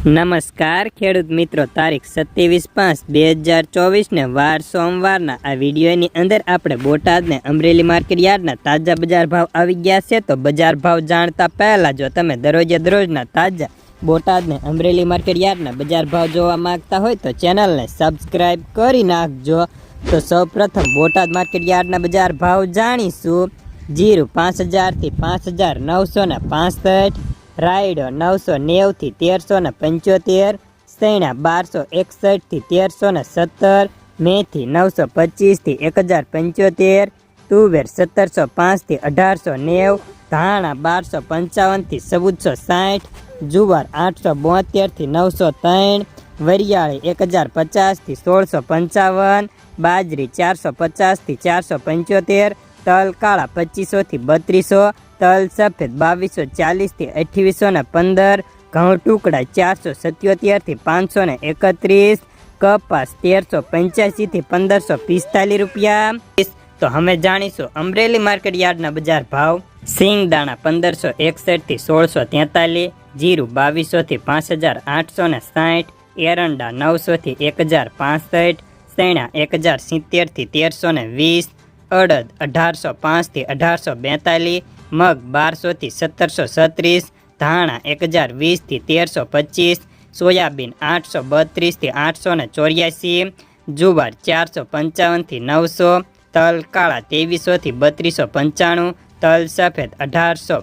નમસ્કાર, ખેડૂત મિત્રો. તારીખ સત્યાવીસ પાંચ બે હજાર ચોવીસને વાર સોમવારના આ વિડીયોની અંદર આપણે બોટાદને અમરેલી માર્કેટ યાર્ડના તાજા બજાર ભાવ આવી ગયા છે. તો બજાર ભાવ જાણતા પહેલાં જો તમે દરરોજે દરરોજના તાજા બોટાદને અમરેલી માર્કેટ યાર્ડના બજાર ભાવ જોવા માગતા હોય તો ચેનલને સબસ્ક્રાઈબ કરી નાખજો. તો સૌપ્રથમ બોટાદ માર્કેટ યાર્ડના બજાર ભાવ જાણીશું. જીરું પાંચ હજારથી પાંચ હજાર નવસો ને પાસઠ રાયડો નવસો નેવથી તેરસો ને પંચોતેર સૈણા બારસો એકસઠથી તેરસો ને સત્તર, મેથી નવસો પચીસથી એક હજાર પંચોતેર, તુવેર સત્તરસો પાંચથી અઢારસો નેવ, ધાણા બારસો પંચાવનથી ચૌદસો સાઠ, જુવાર આઠસો બોતેરથી નવસો ત્રણ, વરિયાળી એક હજાર પચાસથી સોળસો પંચાવન, બાજરી ચારસો પચાસથી ચારસો પંચોતેર તલ કાળા પચીસોથી બત્રીસો, તલ સફેદ બાવીસો ચાલીસથી અઠ્યાવીસો ને પંદર, ઘઉં ટુકડા ચારસો સત્યોતેરથી પાંચસો ને એકત્રીસ, કપાસ તેરસો પંચ્યાસીથી પંદરસો પિસ્તાલીસ રૂપિયા. તો અમે જાણીશું અમરેલી માર્કેટ યાર્ડના બજાર ભાવ. સિંગ દાણા પંદરસો એકસઠથી સોળસો તેતાલીસ, જીરું બાવીસોથી પાંચ હજાર આઠસો ને સાઠ, એરંડા નવસોથી એક હજાર પાસઠ સૈણા એક હજાર સિત્તેરથી તેરસો ને વીસ અડદ અઢારસો પાંચથી અઢારસો બેતાલીસ, મગ બારસોથી સત્તરસો છત્રીસ, ધાણા એક હજાર વીસથી તેરસો પચીસ, સોયાબીન આઠસો બત્રીસથી આઠસો ને ચોર્યાસી, જુવાર ચારસો પંચાવનથી નવસો, તલ કાળા ત્રેવીસોથી બત્રીસો પંચાણું, તલ સફેદ અઢારસો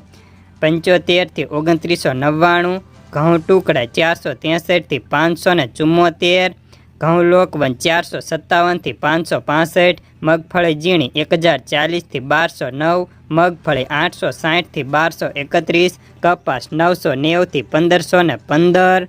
પંચોતેરથી ઓગણત્રીસો નવ્વાણું, ઘઉં ટુકડા ચારસો ત્રેસઠથી પાંચસો ને ચુમ્મોતેર ઘઉં લોકવન ચારસો સત્તાવનથી પાંચસો પાસઠ, મગફળી ઝીણી એક હજાર ચાલીસથી બારસો નવ, મગફળી આઠસો સાઠથી બારસો એકત્રીસ, કપાસ નવસો નેવથી પંદરસો ને પંદર